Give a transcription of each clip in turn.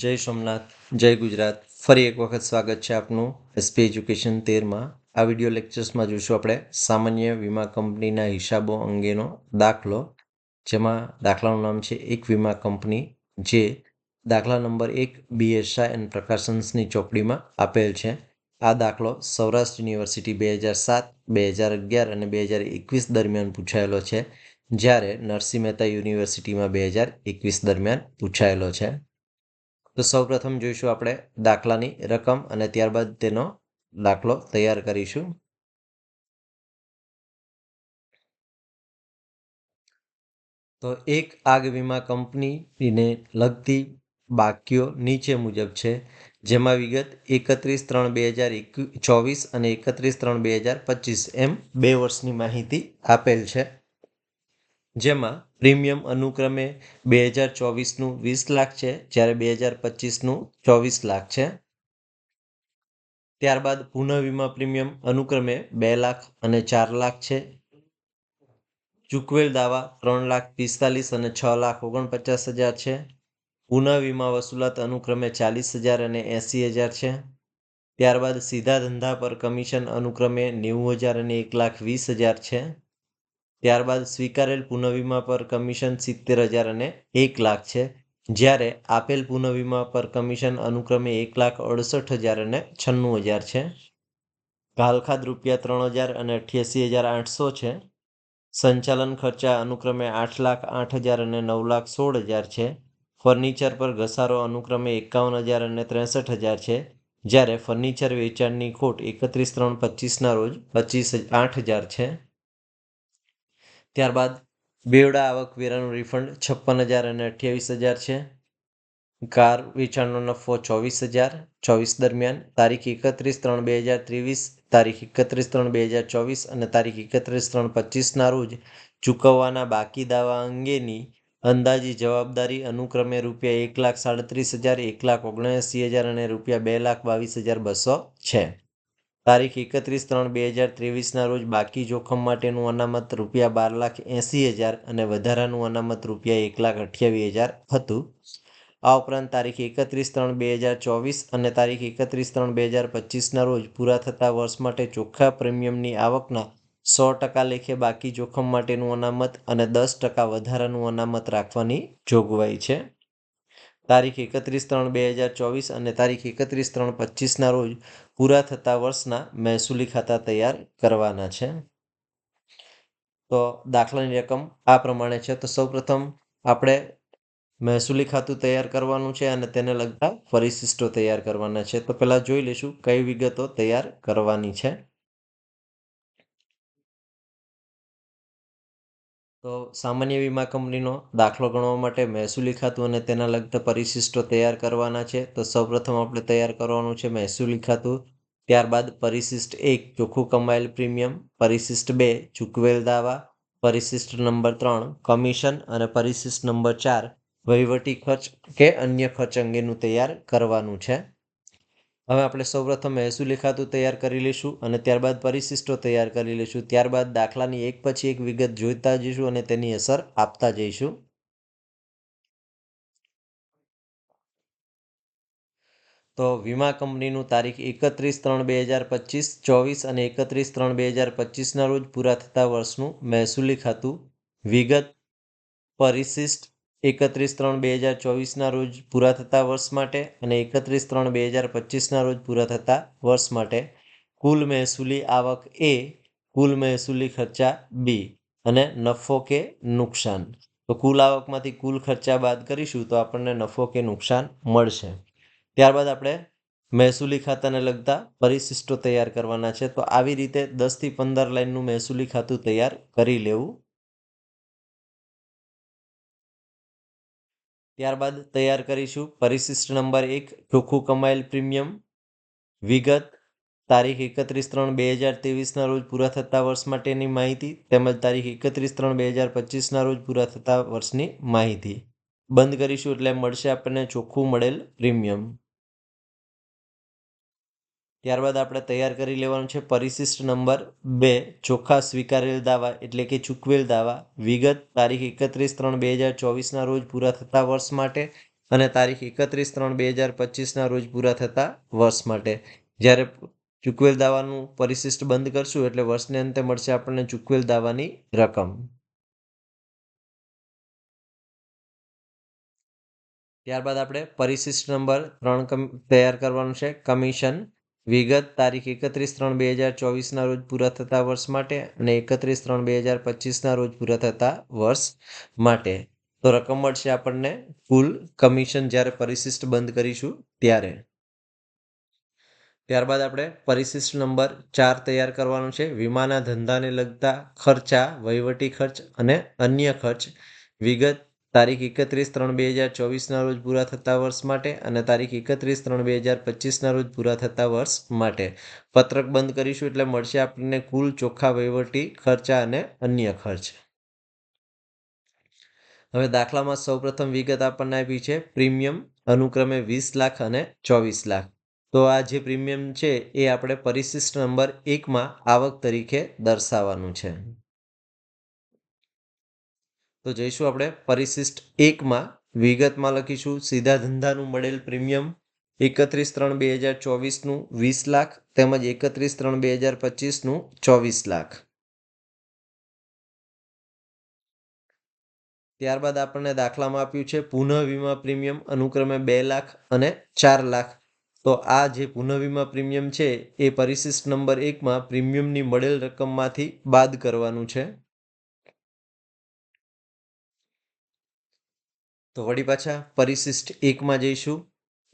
જય સોમનાથ, જય ગુજરાત. ફરી એક વખત સ્વાગત છે આપનું એસપી એજ્યુકેશન તેરમાં. આ વિડિયો લેક્ચર્સમાં જોઈશું આપણે સામાન્ય વીમા કંપનીના હિસાબો અંગેનો દાખલો, જેમાં દાખલાનું નામ છે એક વીમા કંપની, જે દાખલા નંબર એક બીએસઆઈ એન્ડ પ્રકાશન્સની ચોપડીમાં આપેલ છે. આ દાખલો સૌરાષ્ટ્ર યુનિવર્સિટી બે હજાર સાત, બે હજાર અગિયાર અને બે હજાર એકવીસ દરમિયાન પૂછાયેલો છે, જ્યારે નરસિંહ મહેતા યુનિવર્સિટીમાં બે હજાર એકવીસ દરમિયાન પૂછાયેલો છે. તો સૌપ્રથમ જોઈશું આપણે દાખલાની રકમ અને ત્યારબાદ તેનો દાખલો તૈયાર કરીશું. તો એક આગ વીમા કંપનીને લગતી બાકીઓ નીચે મુજબ છે, જેમાં વિગત એકત્રીસ ત્રણ બે હજાર ચોવીસ અને એકત્રીસ ત્રણ બે હજાર પચીસ એમ બે વર્ષની માહિતી આપેલ છે. જેમાં પ્રીમિયમ અનુક્રમે બે હજાર ચોવીસનું વીસ લાખ છે, જ્યારે બે હજાર પચીસનું ચોવીસ લાખ છે. ત્યારબાદ પુનઃ વીમા પ્રીમિયમ અનુક્રમે બે લાખ અને ચાર લાખ છે. ચૂકવેલ દાવા ત્રણ લાખ પિસ્તાલીસ અને છ લાખ ઓગણપચાસ હજાર છે. પુનઃ વીમા વસૂલાત અનુક્રમે ચાલીસ હજાર અને એંસી હજાર છે. ત્યારબાદ સીધા ધંધા પર કમિશન અનુક્રમે નેવું હજાર અને એક લાખ વીસ હજાર છે. ત્યારબાદ સ્વીકારેલ પુનઃવીમા પર કમિશન સિત્તેર હજાર અને એક લાખ છે. જ્યારે આપેલ પુનઃવીમા પર કમિશન અનુક્રમે એક લાખ અડસઠ હજાર અને છન્નું હજાર છે. ઘાલખાદ રૂપિયા ત્રણ હજાર અને અઠ્યાસી હજાર આઠસો છે. સંચાલન ખર્ચા અનુક્રમે આઠ લાખ આઠ હજાર અને નવ લાખ સોળ હજાર છે. ફર્નિચર પર ઘસારો અનુક્રમે એકાવન હજાર અને ત્રેસઠ હજાર છે. જ્યારે ફર્નિચર વેચાણની ખોટ એકત્રીસ ત્રણ પચીસના રોજ પચીસ આઠ હજાર છે. ત્યારબાદ બેવડા આવકવેરાનું રિફંડ છપ્પન હજાર અને અઠ્યાવીસ હજાર છે. કાર વેચાણનો નફો ચોવીસ હજાર, ચોવીસ દરમિયાન તારીખ એકત્રીસ ત્રણ બે હજાર ત્રેવીસ, તારીખ એકત્રીસ ત્રણ બે હજાર ચોવીસ અને તારીખ એકત્રીસ ત્રણ પચીસના રોજ ચૂકવવાના બાકી દાવા અંગેની અંદાજી જવાબદારી અનુક્રમે રૂપિયા એક લાખ સાડત્રીસ હજાર, એક લાખ ઓગણએંસી હજાર અને રૂપિયા બે લાખ બાવીસ હજાર બસો છે. તારીખ એકત્રીસ ત્રણ બે હજાર ત્રેવીસના રોજ બાકી જોખમ માટેનું અનામત રૂપિયા બાર લાખ એંસી હજાર અને વધારાનું અનામત રૂપિયા એક લાખ અઠ્યાવીસ હજાર હતું. આ ઉપરાંત તારીખ એકત્રીસ ત્રણ બે હજાર ચોવીસ અને તારીખ એકત્રીસ ત્રણ બે હજાર પચીસના રોજ પૂરા થતા વર્ષ માટે ચોખ્ખા પ્રીમિયમની આવકના સો ટકા લેખે બાકી જોખમ માટેનું અનામત અને દસ ટકા વધારાનું અનામત રાખવાની જોગવાઈ છે. તારીખ એકત્રીસ ત્રણ બે હજાર ચોવીસ અને તારીખ એકત્રીસ ત્રણ પચીસના રોજ પૂરા થતા વર્ષના મહેસૂલી ખાતા તૈયાર કરવાના છે. તો દાખલાની રકમ આ પ્રમાણે છે. તો સૌપ્રથમ આપણે મહેસૂલી ખાતું તૈયાર કરવાનું છે અને તેને લગતા પરિશિષ્ટો તૈયાર કરવાના છે. તો પહેલાં જોઈ લઈશું કઈ વિગતો તૈયાર કરવાની છે. તો સામાન્ય વીમા કંપનીનો દાખલો ગણવા માટે મહેસૂલી ખાતું અને તેના લગતા પરિશિષ્ટો તૈયાર કરવાના છે. તો સૌપ્રથમ આપણે તૈયાર કરવાનું છે મહેસૂલી ખાતું. ત્યારબાદ પરિશિષ્ટ એક, ચોખ્ખું કમાયેલ પ્રીમિયમ. પરિશિષ્ટ બે, ચૂકવેલ દાવા. પરિશિષ્ટ નંબર ત્રણ, કમિશન. અને પરિશિષ્ટ નંબર ચાર, વહીવટી ખર્ચ કે અન્ય ખર્ચ અંગેનું તૈયાર કરવાનું છે. હવે આપણે સૌપ્રથમ મહેસૂલી ખાતું તૈયાર કરી લઈશું અને ત્યારબાદ પરિશિષ્ટો તૈયાર કરી લઈશું ત્યારબાદ દાખલાની એક પછી એક વિગત જોઈતા જઈશું અને તેની અસર આપતા જઈશું. તો વીમા કંપનીનું તારીખ એકત્રીસ ત્રણ બે હજાર પચીસ, ચોવીસ અને એકત્રીસ ત્રણ બે હજાર પચીસના રોજ પૂરા થતા વર્ષનું મહેસૂલી ખાતું વિગત પરિશિષ્ટ એકત્રીસ ત્રણ બે હજાર ચોવીસના રોજ પૂરા થતા વર્ષ માટે અને એકત્રીસ ત્રણ બે હજાર પચીસના રોજ પૂરા થતા વર્ષ માટે કુલ મહેસૂલી આવક એ કુલ મહેસૂલી ખર્ચા બી અને નફો કે નુકસાન. તો કુલ આવકમાંથી કુલ ખર્ચા બાદ કરીશું તો આપણને નફો કે નુકસાન મળશે. ત્યારબાદ આપણે મહેસૂલી ખાતાને લગતા પરિશિષ્ટો તૈયાર કરવાના છે. તો આવી રીતે દસથી પંદર લાઇનનું મહેસૂલી ખાતું તૈયાર કરી લેવું. ત્યારબાદ તૈયાર કરીશું પરિશિષ્ટ નંબર એક, ચોખ્ખું કમાયેલ પ્રીમિયમ. વિગત, તારીખ એકત્રીસ ત્રણ બે હજાર ત્રેવીસના રોજ પૂરા થતા વર્ષ માટેની માહિતી તેમજ તારીખ એકત્રીસ ત્રણ બે હજાર પચીસના રોજ પૂરા થતા વર્ષની માહિતી. બંધ કરીશું એટલે મળશે આપણને ચોખ્ખું મળેલ પ્રીમિયમ. ત્યારબાદ આપણે તૈયાર કરી લેવાનું છે પરિશિષ્ટ નંબર બે ચોખ્ખા સ્વીકારેલ દાવા એટલે કે ચૂકવેલ દાવા. વિગત, તારીખ એકત્રીસ ત્રણ બે હજાર ચોવીસના રોજ પૂરા થતા વર્ષ માટે અને તારીખ એકત્રીસ ત્રણ બે હજાર પચીસના રોજ પૂરા થતા વર્ષ માટે. જ્યારે ચૂકવેલ દાવાનું પરિશિષ્ટ બંધ કરશું એટલે વર્ષને અંતે મળશે આપણને ચૂકવેલ દાવાની રકમ. ત્યારબાદ આપણે પરિશિષ્ટ નંબર ત્રણ તૈયાર કરવાનું છે કમિશન. વિગત તારીખ એકત્રીસ ત્રણ બે હજાર ચોવીસના રોજ પૂરા થતા વર્ષ માટે અને એકત્રીસ ત્રણ બે હજાર પચીસના રોજ પૂરા થતા વર્ષ માટે. તો રકમ મળશે આપણને કુલ કમિશન જ્યારે પરિશિષ્ટ બંધ કરીશું ત્યારે. ત્યારબાદ આપણે પરિશિષ્ટ નંબર ચાર તૈયાર કરવાનું છે. વીમાના ધંધાને લગતા ખર્ચા, વહીવટી ખર્ચ અને અન્ય ખર્ચ. વિગત તારીખ એકત્રીસ ત્રણ બે હજાર ચોવીસના રોજ પૂરા થતા વર્ષ માટે અને તારીખ એકત્રીસ ત્રણ બે હજાર પચીસના રોજ પૂરા થતા વર્ષ માટે. પત્રક બંધ કરીશું એટલે મળશે આપણને કુલ ચોખ્ખા વહીવટી ખર્ચા અને અન્ય ખર્ચ. હવે દાખલામાં સૌપ્રથમ વિગત આપણને આપી છે. પ્રીમિયમ અનુક્રમે વીસ લાખ અને ચોવીસ લાખ. તો આ જે પ્રીમિયમ છે એ આપણે પરિશિષ્ટ નંબર એકમાં આવક તરીકે દર્શાવવાનું છે. તો જઈશું આપણે પરિશિષ્ટ એકમાં. વિગતમાં લખીશું. સીધા ધંધાનું મળેલ પ્રીમિયમ એકત્રીસ ત્રણ બે હજાર ચોવીસનું વીસ લાખ તેમજ એકત્રીસ ત્રણ બે હજાર પચીસનું ચોવીસ લાખ. ત્યારબાદ આપણને દાખલામાં આપ્યું છે પુનઃ વીમા પ્રીમિયમ અનુક્રમે બે લાખ અને ચાર લાખ. તો આ જે પુનઃ વીમા પ્રીમિયમ છે એ પરિશિષ્ટ નંબર એકમાં પ્રીમિયમની મળેલ રકમમાંથી બાદ કરવાનું છે. તો વળી પાછા પરિશિષ્ટ એકમાં જઈશું.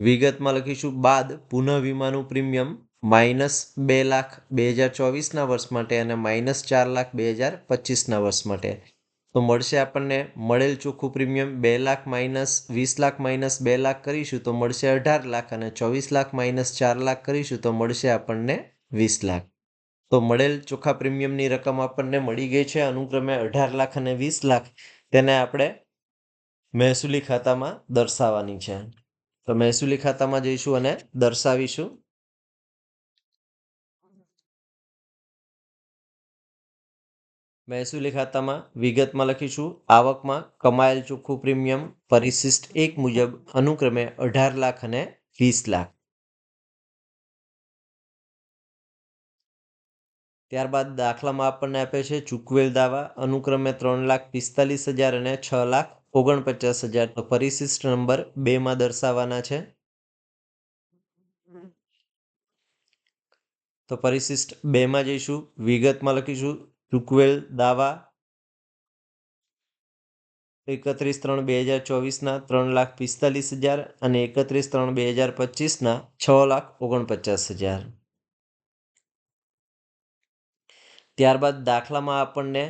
વિગતમાં લખીશું, બાદ પુનઃ વીમાનું પ્રીમિયમ માઇનસ બે લાખ બે હજાર ચોવીસના વર્ષ માટે અને માઇનસ ચાર લાખ બે હજાર પચીસના વર્ષ માટે. તો મળશે આપણને મળેલ ચોખ્ખું પ્રીમિયમ બે લાખ માઇનસ વીસ લાખ માઇનસ બે લાખ કરીશું તો મળશે અઢાર લાખ અને ચોવીસ લાખ માઇનસ ચાર લાખ કરીશું તો મળશે આપણને વીસ લાખ. તો મળેલ ચોખ્ખા પ્રીમિયમની રકમ આપણને મળી ગઈ છે. અનુક્રમે અઢાર લાખ અને વીસ લાખ. તેને આપણે મહેસૂલી ખાતામાં દર્શાવવાની છે. તો મહેસૂલી ખાતામાં જઈશું અને દર્શાવીશું. મહેસૂલી ખાતામાં વિગતમાં લખીશું. આવકમાં કમાયેલ ચોખ્ખું પ્રીમિયમ પરિશિષ્ટ એક મુજબ અનુક્રમે અઢાર લાખ અને વીસ લાખ. ત્યારબાદ દાખલામાં આપણને આપે છે ચૂકવેલ દાવા. અનુક્રમે ત્રણ લાખ પિસ્તાલીસ હજાર અને છ લાખ ઓગણપચાસ હજાર તો પરિશિષ્ટ નંબર બેમાં દર્શાવવાના છે. તો પરિશિષ્ટ બેમાં જઈશું, વિગતમાં લખીશું, ચૂકવેલ દાવા એકત્રીસ ત્રણ બે હજાર ચોવીસના ત્રણ લાખ પિસ્તાલીસ હજાર અને એકત્રીસ ત્રણ બે હજાર પચીસના છ લાખ ઓગણપચાસ હજાર. ત્યારબાદ દાખલામાં આપણને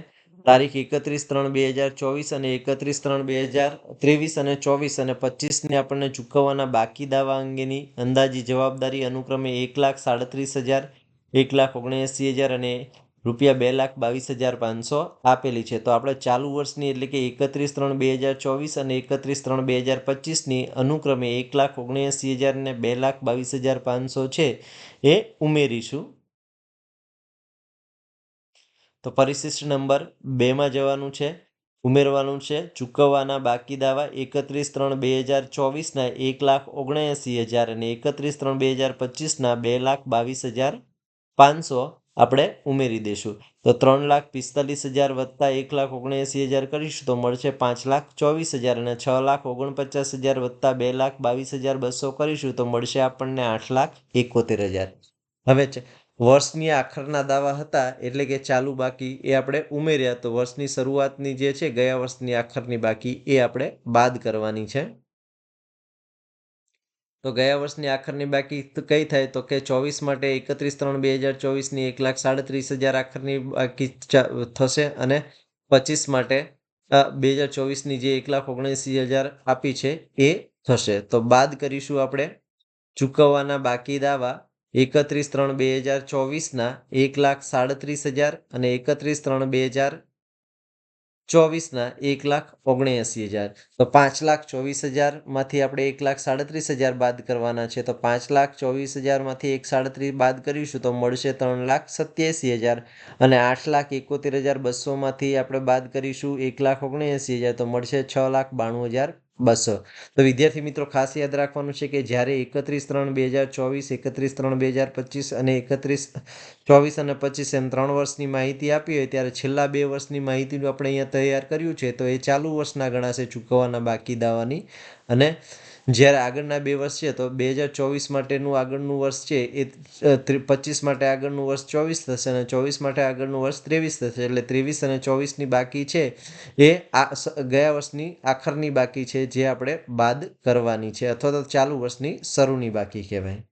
તારીખ એકત્રીસ ત્રણ બે હજાર ચોવીસ અને એકત્રીસ ત્રણ બે હજાર ત્રેવીસ અને ચોવીસ અને પચીસને આપણને ચૂકવવાના બાકી દાવા અંગેની અંદાજી જવાબદારી અનુક્રમે એક લાખ સાડત્રીસ હજાર, એક લાખ ઓગણએંસી હજાર અને રૂપિયા બે લાખ બાવીસ હજાર પાંચસો આપેલી છે. તો આપણે ચાલુ વર્ષની એટલે કે એકત્રીસ ત્રણ બે હજાર ચોવીસ અને એકત્રીસ ત્રણ બે હજાર પચીસની અનુક્રમે એક લાખ ઓગણએંસી હજાર અને બે લાખ બાવીસ હજાર પાંચસો છે એ ઉમેરીશું. તો પરિશિષ્ટ નંબર બેમાં જવાનું છે, ઉમેરવાનું છે, ચૂકવવાના બાકી દાવા એકત્રીસ ત્રણ બે હજાર ચોવીસના એક લાખ ઓગણએંસી હજાર અને એકત્રીસ ત્રણ બે હજાર પચીસના બે લાખ બાવીસ હજાર પાંચસો આપણે ઉમેરી દઈશું. તો ત્રણ લાખ પિસ્તાલીસ હજાર વત્તા એક લાખ ઓગણએંસી હજાર કરીશું તો મળશે પાંચ લાખ ચોવીસ હજાર અને છ લાખ ઓગણપચાસ હજાર વત્તા બે લાખ બાવીસ હજાર બસો કરીશું તો મળશે આપણને આઠ લાખ એકોતેર હજાર. હવે વર્ષની આખરના દાવા હતા, એટલે કે ચાલુ બાકી એ આપણે ઉમેર્યા. તો વર્ષની શરૂઆતની જે છે, ગયા વર્ષની આખરની બાકી એ આપણે બાદ કરવાની છે. તો ગયા વર્ષની આખરની બાકી કઈ થાય? તો કે ચોવીસ માટે એકત્રીસ ત્રણ બે હજાર ચોવીસની એક લાખ સાડત્રીસ હજાર આખરની બાકી થશે અને પચીસ માટે બે હજાર ચોવીસની જે એક લાખ ઓગણએંસી હજાર આપી છે, એ થશે. તો બાદ કરીશું આપણે ચૂકવવાના બાકી દાવા. એકત્રીસ ત્રણ બે હજાર ચોવીસના એક લાખ સાડત્રીસ હજાર અને એકત્રીસ ત્રણ બે હજાર ચોવીસના એક લાખ ઓગણએંસી હજાર. તો પાંચ લાખ ચોવીસ હજારમાંથી આપણે એક લાખ સાડત્રીસ હજાર બાદ કરવાના છે. તો પાંચ લાખ ચોવીસ હજારમાંથી એક સાડત્રીસ બાદ કરીશું તો મળશે ત્રણ લાખ સત્યાસી હજાર અને આઠ લાખ એકોતેર હજાર બસોમાંથી આપણે બાદ કરીશું એક લાખ ઓગણએંસી હજાર તો મળશે છ લાખ બાણું હજાર. બસો. તો વિદ્યાર્થી મિત્રો, ખાસ યાદ રાખવાનું છે કે જ્યારે એકત્રીસ ત્રણ બે હજાર ચોવીસ, એકત્રીસ ત્રણ બે હજાર પચીસ અને એકત્રીસ ચોવીસ અને પચીસ એમ ત્રણ વર્ષની માહિતી આપી હોય, ત્યારે છેલ્લા બે વર્ષની માહિતીનું આપણે અહીંયા તૈયાર કર્યું છે. તો એ ચાલુ વર્ષના ગણાશે ચૂકવવાના બાકી દાવાની. અને જ્યારે આગળના બે વર્ષ છે, તો બે હજાર ચોવીસ માટેનું આગળનું વર્ષ છે, એ પચીસ માટે આગળનું વર્ષ ચોવીસ થશે અને ચોવીસ માટે આગળનું વર્ષ ત્રેવીસ થશે. એટલે ત્રેવીસ અને ચોવીસની બાકી છે, એ આ ગયા વર્ષની આખરની બાકી છે, જે આપણે બાદ કરવાની છે, અથવા તો ચાલુ વર્ષની શરૂની બાકી કહેવાય.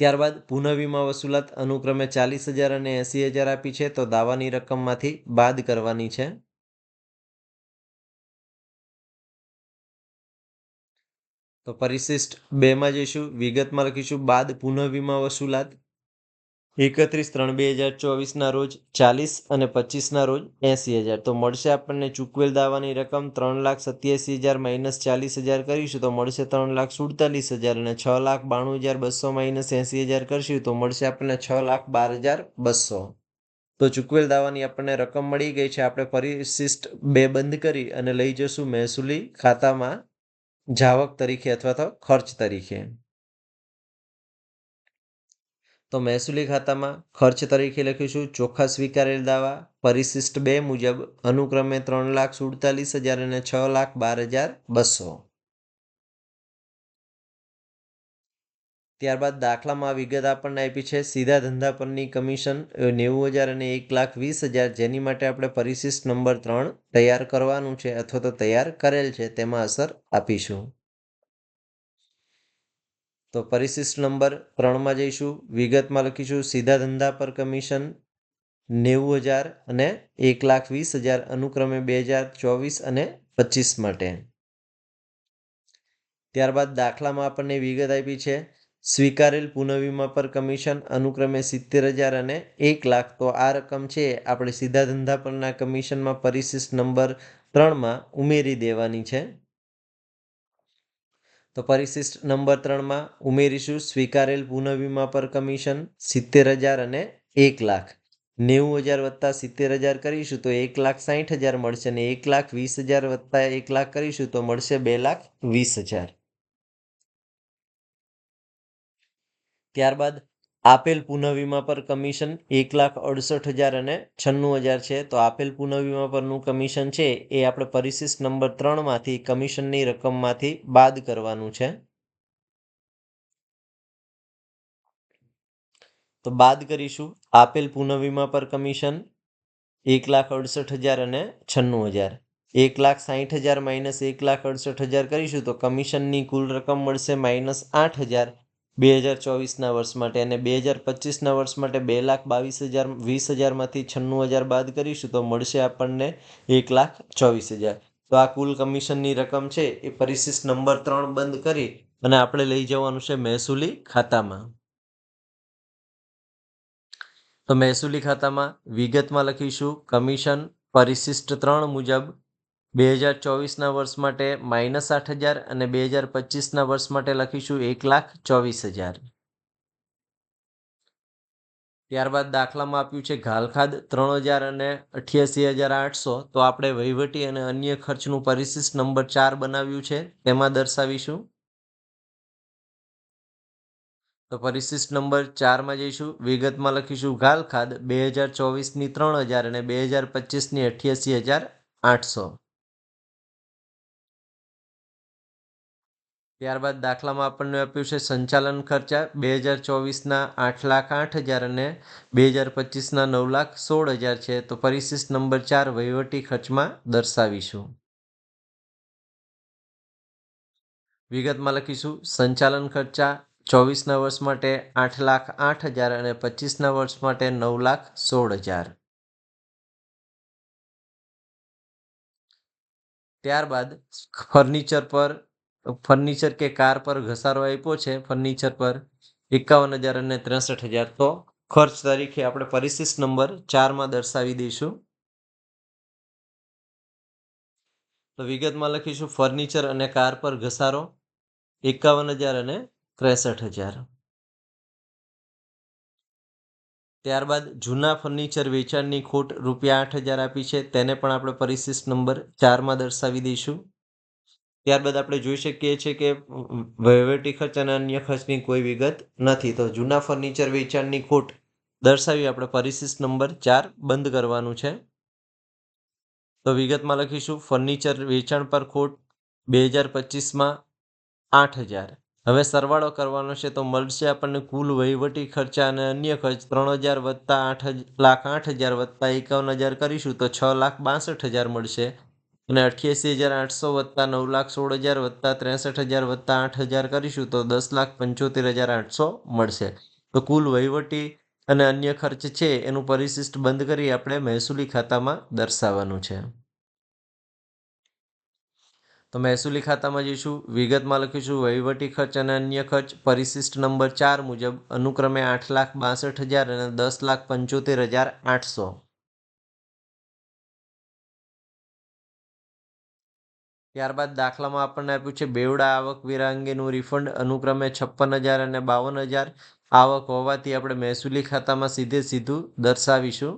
ત્યારબાદ પુનઃવીમા વસૂલાત અનુક્રમે ચાલીસ હજાર અને એંસી હજાર આપી છે, તો દાવાની રકમમાંથી બાદ કરવાની છે. તો પરિશિષ્ટ બેમાં જઈશું, વિગતમાં લખીશું, બાદ પુનઃવીમા વસૂલાત. એકત્રીસ ત્રણ બે હજાર ચોવીસના રોજ, ચાલીસ અને પચીસના રોજ, એંસી હજાર. તો મળશે આપણને ચૂકવેલ દાવાની રકમ ત્રણ લાખ સત્યાસી હજાર માઇનસ ચાલીસ હજાર કરીશું, તો મળશે ત્રણ લાખ સુડતાલીસ હજાર અને છ લાખ બાણું હજાર બસો માઇનસ એંસી હજાર કરશું, તો મળશે આપણને છ લાખ બાર હજાર બસો. તો ચૂકવેલ દાવાની આપણને રકમ મળી ગઈ છે. આપણે પરિશિષ્ટ બે બંધ કરી અને લઈ જશું મહેસૂલી ખાતામાં. જાવક તરીકે અથવા તો ખર્ચ તરીકે. તો મહેસૂલી ખાતામાં ખર્ચ તરીકે લખીશું. ચોખ્ખા સ્વીકારેલ દાવા. પરિશિષ્ટ બે મુજબ અનુક્રમે ત્રણ લાખ સુડતાલીસ હજાર અને છ લાખ બાર હજાર બસો. ત્યારબાદ દાખલામાં વિગત આપણને આપી છે. સીધા ધંધા પરની કમિશન નેવું હજાર અને એક લાખ વીસ હજાર જેની માટે આપણે પરિશિષ્ટ નંબર ત્રણ તૈયાર કરવાનું છે અથવા તો તૈયાર કરેલ છે તેમાં અસર આપીશું. તો પરિશિષ્ટ નંબર ત્રણમાં જઈશું. વિગતમાં લખીશું. સીધા ધંધા પર કમિશન નેવું હજાર અને એક લાખ વીસ હજાર, અનુક્રમે બે હજાર ચોવીસ અને પચીસ માટે. ત્યારબાદ દાખલામાં આપણને વિગત આપી છે. સ્વીકારેલ પુનઃવીમા પર કમિશન અનુક્રમે સિત્તેર હજાર અને એક લાખ. તો આ રકમ છે, આપણે સીધા ધંધા પરના કમિશનમાં પરિશિષ્ટ નંબર ત્રણમાં ઉમેરી દેવાની છે. તો પરિશિષ્ટ નંબર ત્રણમાં ઉમેરીશું, સ્વીકારેલ પુનઃવીમા પર કમિશન સિત્તેર હજાર અને એક લાખ. નેવું હજાર વત્તા સિત્તેર હજાર કરીશું તો એક લાખ સાહીઠ હજાર મળશે અને એક લાખ વીસ હજાર વત્તા એક લાખ કરીશું તો મળશે બે લાખ વીસ હજાર. ત્યારબાદ આપેલ પુનઃવીમા પર કમિશન એક લાખ અડસઠ હજાર અને છન્નું હજાર છે. તો આપેલ પુનઃવીમા પરનું કમિશન છે એ આપણે પરિશિષ્ટ નંબર ત્રણમાંથી કમિશનની રકમમાંથી બાદ કરવાનું છે. તો બાદ કરીશું. આપેલ પુનઃવીમા પર કમિશન એક લાખ અડસઠ હજાર અને છન્નું હજાર. એક લાખ સાહીઠ હજાર માઇનસ એક લાખ અડસઠ હજાર કરીશું તો કમિશનની કુલ રકમ મળશે માઇનસ આઠ હજાર. બે હજાર ચોવીસના વર્ષ માટે અને બે હજાર પચીસના વર્ષ માટે બે લાખ બાવીસ હજાર, વીસ હજારમાંથી છન્નું હજાર બાદ કરીશું તો મળશે આપણને એક લાખ ચોવીસ હજાર. તો આ કુલ કમિશનની રકમ છે એ પરિશિષ્ટ નંબર ત્રણ બંધ કરી અને આપણે લઈ જવાનું છે મહેસૂલી ખાતામાં. તો મહેસૂલી ખાતામાં વિગતમાં લખીશું. કમિશન પરિશિષ્ટ ત્રણ મુજબ બે હજાર ચોવીસના વર્ષ માટે માઇનસ આઠ હજાર અને બે હજાર પચીસના વર્ષ માટે લખીશું એક લાખ ચોવીસ હજાર. ત્યારબાદ દાખલામાં આપ્યું છે ઘાલખાદ ત્રણ હજાર અને અઠ્યાસી હજાર આઠસો. તો આપણે વહીવટી અને અન્ય ખર્ચનું પરિશિષ્ટ નંબર ચાર બનાવ્યું છે, તેમાં દર્શાવીશું. તો પરિશિષ્ટ નંબર ચારમાં જઈશું, વિગતમાં લખીશું ઘાલખાદ બે હજાર ચોવીસની ત્રણ હજાર અને બે હજાર પચીસની અઠ્યાસી હજાર આઠસો. ત્યારબાદ દાખલામાં આપણને આપ્યું છે સંચાલન ખર્ચા બે હજાર ચોવીસના આઠ લાખ આઠ હજાર અને બે હજાર પચીસના નવ લાખ સોળ હજાર છે. તો પરિશિષ્ટ નંબર ચાર વહીવટી ખર્ચમાં દર્શાવીશું. વિગતમાં લખીશું. સંચાલન ખર્ચા ચોવીસના વર્ષ માટે આઠ લાખ આઠ હજાર અને પચીસના વર્ષ માટે નવ લાખ સોળ હજાર. ત્યારબાદ ફર્નિચર પર ફર્નિચર કે કાર પર ઘસારો આપ્યો છે. ફર્નિચર પર એકાવન હજાર અને ત્રેસઠ હજાર તો ખર્ચ તરીકે આપણે પરિશિષ્ટ નંબર ચારમાં દર્શાવી દઈશું. તો વિગતમાં લખીશું, ફર્નિચર અને કાર પર ઘસારો એકાવન હજાર અને ત્રેસઠ હજાર ત્યારબાદ જૂના ફર્નિચર વેચાણની ખોટ રૂપિયા આઠ હજાર આપી છે. તેને પણ આપણે પરિશિષ્ટ નંબર ચારમાં દર્શાવી દઈશું. ત્યારબાદ આપણે જોઈ શકીએ છીએ કે વહીવટી ખર્ચ અને અન્ય ખર્ચની કોઈ વિગત નથી. તો જૂના ફર્નિચર વેચાણની ખોટ દર્શાવી આપણે પરિશિષ્ટ નંબર ચાર બંધ કરવાનું છે. તો વિગતમાં લખીશું. ફર્નિચર વેચાણ પર ખોટ બે હજાર પચીસમાં આઠ હજાર. હવે સરવાળો કરવાનો છે તો મળશે આપણને કુલ વહીવટી ખર્ચા અને અન્ય ખર્ચ ત્રણ હજાર વત્તા આઠ લાખ આઠ હજાર વત્તા એકાવન હજાર કરીશું તો છ લાખ બાસઠ હજાર મળશે. અને અઠ્યાસી હજાર આઠસો વત્તા નવ લાખ સોળ હજાર વત્તા ત્રેસઠ હજાર વત્તા આઠ હજાર કરીશું તો દસ લાખ પંચોતેર હજાર આઠસો મળશે. તો કુલ વહીવટી અને અન્ય ખર્ચ છે એનું પરિશિષ્ટ બંધ કરી આપણે મહેસૂલી ખાતામાં દર્શાવવાનું છે. તો મહેસૂલી ખાતામાં જઈશું, વિગતમાં લખીશું, વહીવટી ખર્ચ અને અન્ય ખર્ચ, પરિશિષ્ટ નંબર ચાર મુજબ અનુક્રમે આઠ લાખ બાસઠ હજાર અને દસ લાખ પંચોતેર હજાર આઠસો. ત્યારબાદ દાખલામાં આપણને આપ્યું છે બેવડા આવકવેરા અંગેનું રિફંડ અનુક્રમે છપ્પન હજાર અને બાવન હજાર આવક હોવાથી આપણે મહેસૂલી ખાતામાં સીધે સીધું દર્શાવીશું.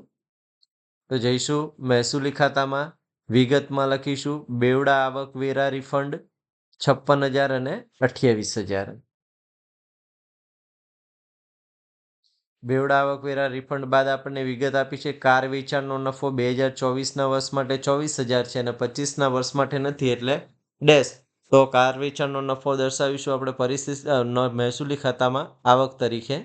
તો જઈશું મહેસૂલી ખાતામાં, વિગતમાં લખીશું બેવડા આવકવેરા રિફંડ છપ્પન હજાર અને અઠ્યાવીસ હજાર. બેવડા આવકવેરા રિફંડ બાદ આપણને વિગત આપી છે, કાર વેચાણનો નફો બે હજાર ચોવીસના વર્ષ માટે ચોવીસ હજાર છે અને પચીસના વર્ષ માટે નથી, એટલે ડેશ તો કાર વેચાણનો નફો દર્શાવીશું આપણે પરિસ્થિતિ મહેસૂલી ખાતામાં આવક તરીકે.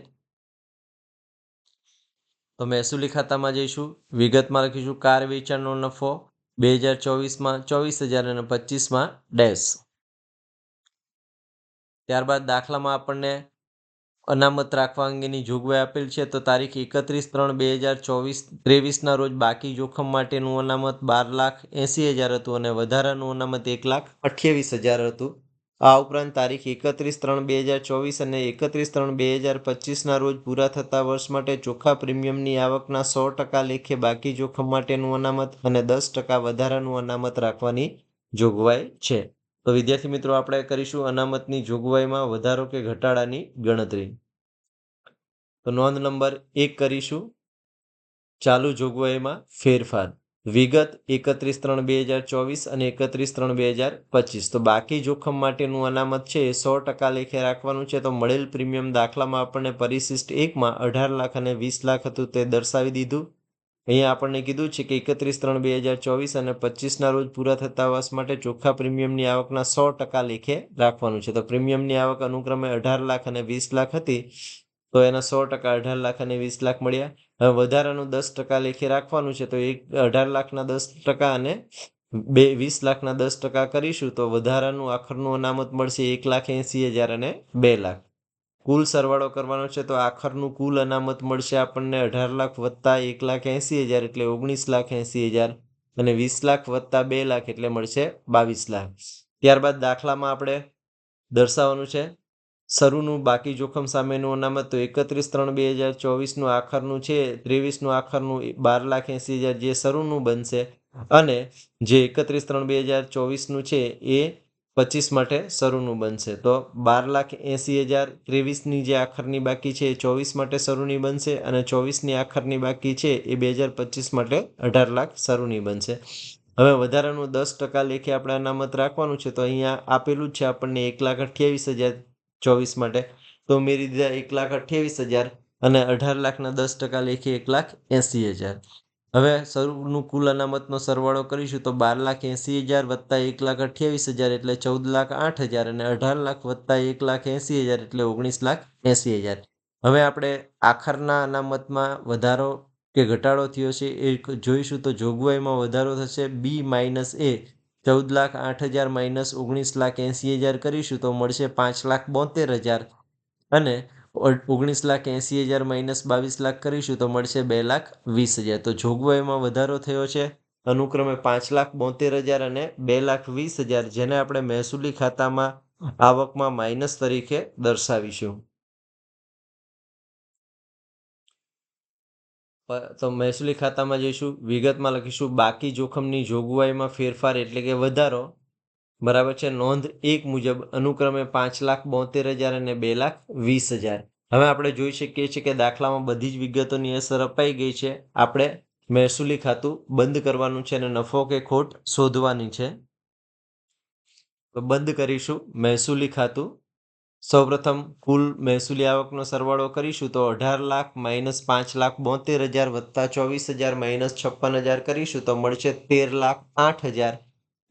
તો મહેસૂલી ખાતામાં જઈશું, વિગતમાં લખીશું, કાર વેચાણનો નફો બે હજાર ચોવીસમાં ચોવીસ હજાર અને પચીસમાં ડેશ ત્યારબાદ દાખલામાં આપણને અનામત રાખવા અંગેની જોગવાઈ આપેલ છે. તો તારીખ એકત્રીસ ત્રણ બે હજાર ચોવીસ ત્રેવીસના રોજ બાકી જોખમ માટેનું અનામત બાર લાખ એંસી હજાર હતું અને વધારાનું અનામત એક લાખ અઠ્યાવીસ હજાર હતું. આ ઉપરાંત તારીખ એકત્રીસ ત્રણ બે હજાર ચોવીસ અને એકત્રીસ ત્રણ બે હજાર પચીસના રોજ પૂરા થતા વર્ષ માટે ચોખ્ખા પ્રીમિયમની આવકના સો ટકા લેખે બાકી જોખમ માટેનું અનામત અને દસ ટકા વધારાનું અનામત રાખવાની જોગવાઈ છે. તો વિદ્યાર્થી મિત્રો, આપણે કરીશું અનામતની જોગવાઈમાં વધારો કે ઘટાડાની ગણતરી. તો નોંધ નંબર એક કરીશું. ચાલુ જોગવાઈમાં ફેરફાર. વિગત એકત્રીસ ત્રણ બે હજાર ચોવીસ અને એકત્રીસ ત્રણ બે હજાર પચીસ. તો બાકી જોખમ માટેનું અનામત છે એ સો ટકા લેખે રાખવાનું છે. તો મળેલ પ્રીમિયમ દાખલામાં આપણને પરિશિષ્ટ એકમાં અઢાર લાખ અને વીસ લાખ હતું તે દર્શાવી દીધું. અહીંયા આપણને કીધું છે કે એકત્રીસ ત્રણ બે હજાર ચોવીસ અને પચીસના રોજ પૂરા થતા વર્ષ માટે ચોખ્ખા પ્રીમિયમની આવકના સો ટકા લેખે રાખવાનું છે. તો પ્રીમિયમની આવક અનુક્રમે અઢાર લાખ અને વીસ લાખ હતી, તો એના સો ટકા, અઢાર લાખ અને વીસ લાખ મળ્યા. હવે વધારાનું દસ ટકા લેખે રાખવાનું છે, તો એક અઢાર લાખના દસ ટકા અને બે વીસ લાખના દસ ટકા કરીશું, તો વધારાનું આખરનું અનામત મળશે એક લાખ એંસી હજાર અને બે લાખ. કુલ સરવાળો કરવાનો છે તો આખરનું કુલ અનામત મળશે આપણને અઢાર લાખ વત્તા એક લાખ એંસી હજાર એટલે ઓગણીસ લાખ એંસી હજાર અને વીસ લાખ વત્તા બે લાખ એટલે મળશે બાવીસ લાખ. ત્યારબાદ દાખલામાં આપણે દર્શાવવાનું છે. શરૂનું બાકી જોખમ સામેનું અનામત તો એકત્રીસ ત્રણ બે હજાર ચોવીસનું આખરનું છે, ત્રેવીસનું આખરનું બાર લાખ એંસી હજાર જે શરૂનું બનશે અને જે એકત્રીસ ત્રણ બે હજાર ચોવીસનું છે એ પચીસ માટે શરૂનું બનશે. તો બાર લાખ એંસી હજાર ત્રેવીસની જે આખરની બાકી છે એ ચોવીસ માટે શરૂની બનશે અને ચોવીસની આખરની બાકી છે એ બે હજાર પચીસ માટે અઢાર લાખ શરૂની બનશે. હવે વધારાનું દસ ટકા લેખે આપણે અનામત રાખવાનું છે તો અહીંયા આપેલું જ છે આપણને એક લાખ અઠ્યાવીસ હજાર ચોવીસ માટે. તો ઉમેરી દીધા એક લાખ અઠ્યાવીસ હજાર અને અઢાર લાખના દસ ટકા લેખે એક લાખ એંસી હજાર. હવે કુલ અનામતનો સરવાળો કરીશું તો બાર લાખ એંસી હજાર વત્તા એક લાખ અઠ્યાવીસ હજાર એટલે ચૌદ લાખ આઠ હજાર અને અઢાર લાખ વત્તા એક લાખ એંસી હજાર એટલે ઓગણીસ લાખ એંસી હજાર. હવે આપણે આખરના અનામતમાં વધારો કે ઘટાડો થયો છે એ જોઈશું તો જોગવાઈમાં વધારો થશે બી માઇનસ એ. ચૌદ લાખ આઠ હજાર માઇનસ ઓગણીસ લાખ એંસી હજાર કરીશું તો મળશે પાંચ લાખ બોતેર હજાર. અને ઓગણીસ લાખ એંસી હજાર માઇનસ બાવીસ લાખ કરીશું તો મળશે બે લાખ વીસ હજાર. તો જોગવાઈમાં વધારો થયો છે. અનુક્રમે પાંચ લાખ બોતેર હજાર અને બે લાખ વીસ હજાર, જેને આપણે મહેસૂલી ખાતામાં આવકમાં માઇનસ તરીકે દર્શાવીશું. તો મહેસૂલી ખાતામાં જઈશું. વિગતમાં લખીશું. બાકી જોખમની જોગવાઈમાં ફેરફાર એટલે કે વધારો. બરાબર છે. નોંધ એક મુજબ અનુક્રમે પાંચ લાખ બોતેર હજાર અને બે લાખ વીસ હજાર. હવે આપણે જોઈ શકીએ છીએ કે દાખલામાં બધી જ વિગતોની અસર અપાઈ ગઈ છે. આપણે મહેસૂલી ખાતું બંધ કરવાનું છે અને નફો કે ખોટ શોધવાની છે. તો બંધ કરીશું મહેસૂલી ખાતું. સૌપ્રથમ કુલ મહેસૂલી આવકનો સરવાળો કરીશું તો અઢાર લાખ માઇનસ પાંચ લાખ બોતેર હજાર વત્તા ચોવીસ હજાર માઇનસ છપ્પન હજાર કરીશું તો મળશે તેર લાખ આઠ હજાર.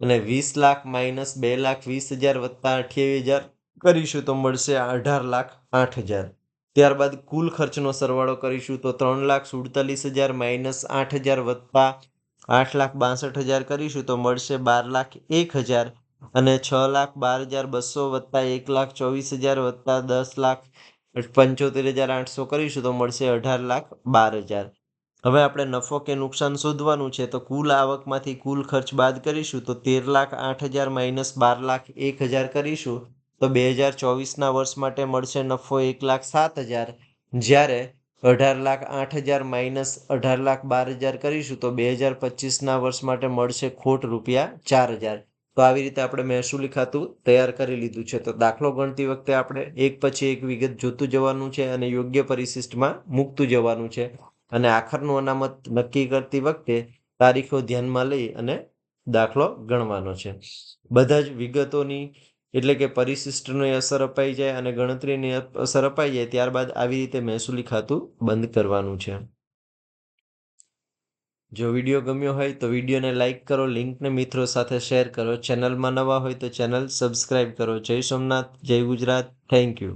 અને વીસ લાખ માઇનસ બે લાખ વીસ હજાર વત્તા અઠ્યાવીસ હજાર કરીશું તો મળશે અઢાર લાખ આઠ હજાર. ત્યારબાદ કુલ ખર્ચનો સરવાળો કરીશું તો ત્રણ લાખ સુડતાલીસ હજાર માઇનસ આઠ હજાર વત્તા આઠ લાખ બાસઠ હજાર કરીશું તો મળશે બાર લાખ એક હજાર અને છ લાખ બાર હજાર બસો વત્તા એક લાખ ચોવીસ હજાર વત્તા દસ લાખ પંચોતેર હજાર આઠસો કરીશું તો મળશે અઢાર લાખ બાર હજાર. હવે આપણે નફો કે નુકસાન શોધવાનું છે, તો કુલ આવકમાંથી કુલ ખર્ચ બાદ કરીશું, તો તેર લાખ આઠ હજાર માઇનસ બાર લાખ એક હજાર કરીશું, તો બે હજાર ચોવીસના વર્ષ માટે મળશે નફો એક લાખ સાત હજાર. જ્યારે અઢાર લાખ આઠ હજાર માઇનસ અઢાર લાખ બાર હજાર કરીશું, તો બે હજાર પચીસના વર્ષ માટે મળશે ખોટ રૂપિયા ચાર હજાર. તો આવી રીતે આપણે મહેસૂલી ખાતું તૈયાર કરી લીધું છે. તો દાખલો ગણતી વખતે આપણે એક પછી એક વિગત જોતું જવાનું છે અને યોગ્ય પરિશિષ્ટમાં મૂકતું જવાનું છે. અને આખરનું અનામત નક્કી કરતી વખતે તારીખો ધ્યાનમાં લઈ અને દાખલો ગણવાનો છે. બધા જ વિગતોની એટલે કે પરિશિષ્ટની અસર અપાઈ જાય અને ગણતરીની અસર અપાઈ જાય ત્યારબાદ આવી રીતે મહેસૂલી ખાતું બંધ કરવાનું છે. જો વીડિયો ગમ્યો હોય તો વિડીયોને લાઇક કરો, લિંકને મિત્રો સાથે શેર કરો. ચેનલમાં નવા હોય તો ચેનલ સબસ્ક્રાઈબ કરો. જય સોમનાથ, જય ગુજરાત. Thank you.